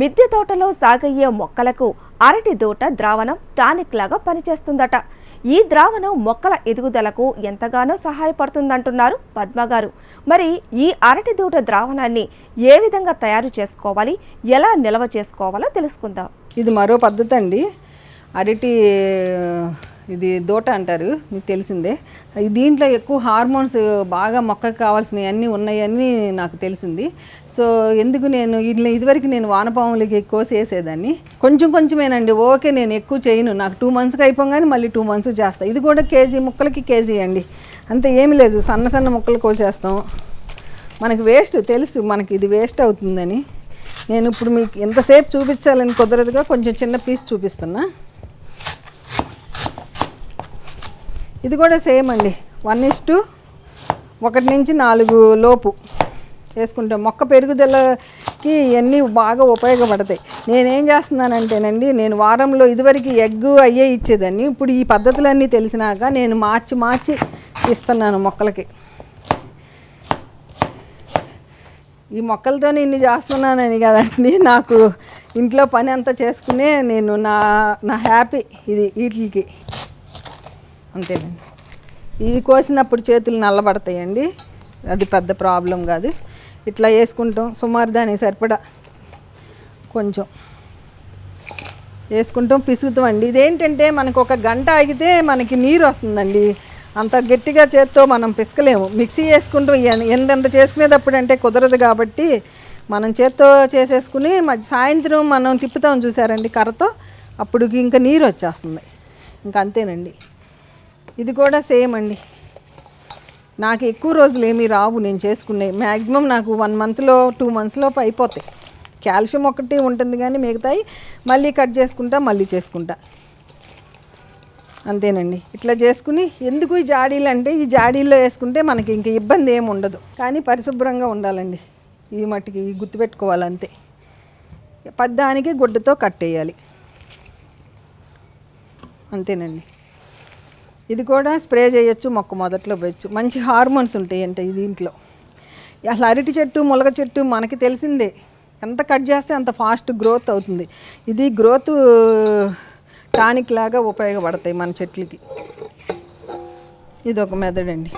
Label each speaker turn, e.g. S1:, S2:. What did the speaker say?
S1: మిద్దె తోటలో సాగయ్యే మొక్కలకు అరటి దూట ద్రావణం టానిక్ లాగా పనిచేస్తుందట. ఈ ద్రావణం మొక్కల ఎదుగుదలకు ఎంతగానో సహాయపడుతుందంటున్నారు పద్మగారు మరి ఈ అరటి దూట ద్రావణాన్ని ఏ విధంగా తయారు చేసుకోవాలి ఎలా నిల్వ చేసుకోవాలో తెలుసుకుందాం.
S2: ఇది మరో పద్ధతి అండి. అరటి ఇది దోట అంటారు మీకు తెలిసిందే. దీంట్లో ఎక్కువ హార్మోన్స్ బాగా మొక్కకు కావాల్సినవి అన్నీ ఉన్నాయని నాకు తెలిసింది. సో ఎందుకు నేను ఇదివరకు నేను వానపాములకి ఎక్కువ చేసేదాన్ని కొంచెం కొంచెమేనండి ఓకే నేను ఎక్కువ చేయను. నాకు టూ మంత్స్కి అయిపోగానే మళ్ళీ టూ మంత్స్ చేస్తాను ఇది కూడా కేజీ ముక్కలకి కేజీ అండి. అంతే ఏమీ లేదు సన్న సన్న ముక్కలు కోసేస్తాం. మనకి వేస్ట్ తెలుసు మనకి ఇది వేస్ట్ అవుతుందని. నేను ఇప్పుడు మీకు ఎంతసేపు చూపించాలని కుదరదుగా కొంచెం చిన్న పీస్ చూపిస్తున్నా. ఇది కూడా సేమ్ అండి. వన్ ఇస్ టు ఒకటి నుంచి నాలుగు లోపు వేసుకుంటాం. మొక్క పెరుగుదలకి ఇవన్నీ బాగా ఉపయోగపడతాయి. నేనేం చేస్తున్నానంటేనండి నేను వారంలో ఇదివరకు ఎగ్ అయ్యే ఇచ్చేదాన్ని. ఇప్పుడు ఈ పద్ధతులన్నీ తెలిసినాక నేను మార్చి మార్చి ఇస్తున్నాను మొక్కలకి. ఈ మొక్కలతో ఇన్ని చేస్తున్నానని కదండి నాకు ఇంట్లో పని అంతా చేసుకునే నేను నా నా హ్యాపీ ఇది వీటికి. అంతేనండి. ఇది కోసినప్పుడు చేతులు నల్లబడతాయండి. అది పెద్ద ప్రాబ్లం కాదు. ఇట్లా వేసుకుంటాం. సుమారు దానికి సరిపడా కొంచెం వేసుకుంటాం. పిసుగుతాం అండి. ఇదేంటంటే మనకు ఒక గంట ఆగితే మనకి నీరు వస్తుందండి. అంత గట్టిగా చేత్తో మనం పిసకలేము. మిక్సీ వేసుకుంటాం. ఎంతెంత చేసుకునేటప్పుడు అంటే కుదరదు కాబట్టి మనం చేత్తో చేసేసుకుని మధ్య సాయంత్రం మనం తిప్పుతాం చూసారండి కర్రతో. అప్పుడు ఇంకా నీరు వచ్చేస్తుంది. ఇంకా అంతేనండి. ఇది కూడా సేమ్ అండి. నాకు ఎక్కువ రోజులు ఏమీ రావు నేను చేసుకునే. మ్యాక్సిమం నాకు వన్ మంత్లో టూ మంత్స్లో అయిపోతాయి. కాల్షియం ఒకటి ఉంటుంది కానీ మిగతాయి. మళ్ళీ కట్ చేసుకుంటా మళ్ళీ చేసుకుంటా. అంతేనండి. ఇట్లా చేసుకుని ఎందుకు ఈ జాడీలు అంటే ఈ జాడీల్లో వేసుకుంటే మనకి ఇంక ఇబ్బంది ఏమి ఉండదు. కానీ పరిశుభ్రంగా ఉండాలండి. ఈ మట్టికి గుర్తుపెట్టుకోవాలి అంతే. పద్దానికి గుడ్డతో కట్టేయాలి. అంతేనండి. ఇది కూడా స్ప్రే చేయొచ్చు మొక్క మొదట్లో పోయచ్చు మంచి హార్మోన్స్ ఉంటాయి అంటే దీంట్లో. అసలు అరటి చెట్టు ములగ చెట్టు మనకి తెలిసిందే. ఎంత కట్ చేస్తే అంత ఫాస్ట్ గ్రోత్ అవుతుంది. ఇది గ్రోత్ టానిక్ లాగా ఉపయోగపడతాయి మన చెట్లకి. ఇది ఒక మెథడ్ అండి.